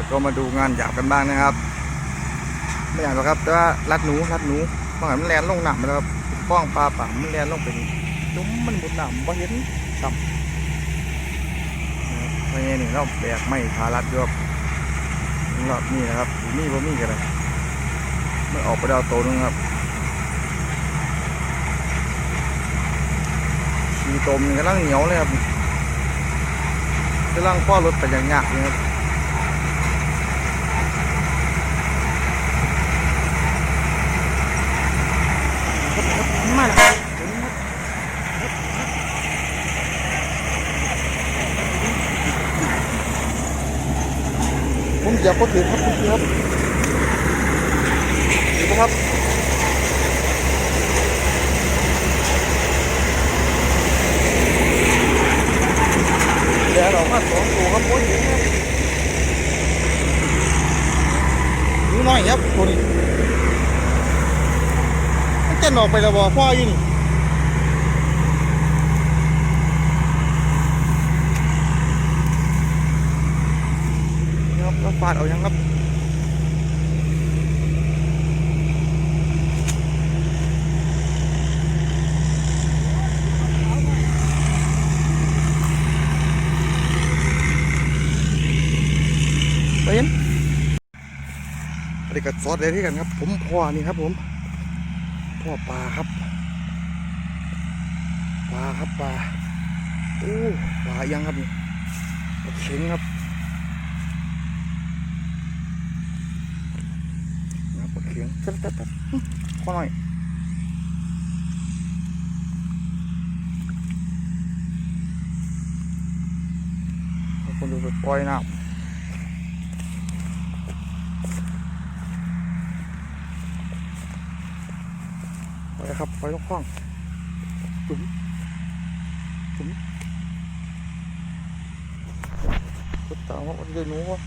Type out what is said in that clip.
แล้วก็มาดูงานหยาบกันบ้างนะครับ ไม่อยากหรอกครับ แต่ว่ารัดหนูรัดหนูบางหันมันแลนลงหนามนะครับป้องปลาป่ามันแลนลงไปนี่จุ้มมันบุดหนามบ่เห็นซ้ำนะครับเพราะงี้นี่เราแบกไม่ขารัดด้วยรอบนี้นะครับมีบ่มีกันเลยมันออกไปดาวโตนึงครับชีตมนี่กำลังเหนียวเลยครับกำลังป้อรถไปอย่างยากเลยครับ มาแล้ว ผมอย่าพูดถึงครับคุณครับดูครับเดี๋ยวเรามาสองตัวครับโอ้ยครับดูหน่อยครับตัวนี้มันจะหนออกไปแล้วบ่พ่ออยู่นี่ ครับแล้วฟาดเอายังครับไปเห็นไรกับซอสอะไรที่กันครับ ผมพ่อนี่ครับ ผมพ่อปลาครับปลาครับปลาโอ้ปลายังครับนี่เข็งครับ นะปลาเข็งตัดตัดตัดข้อหน่อยคนดูไปปล่อยน้ำไปครับไปลงคลองจุ๋มจุ๋มพุทธาว่ามันจะหนูวะ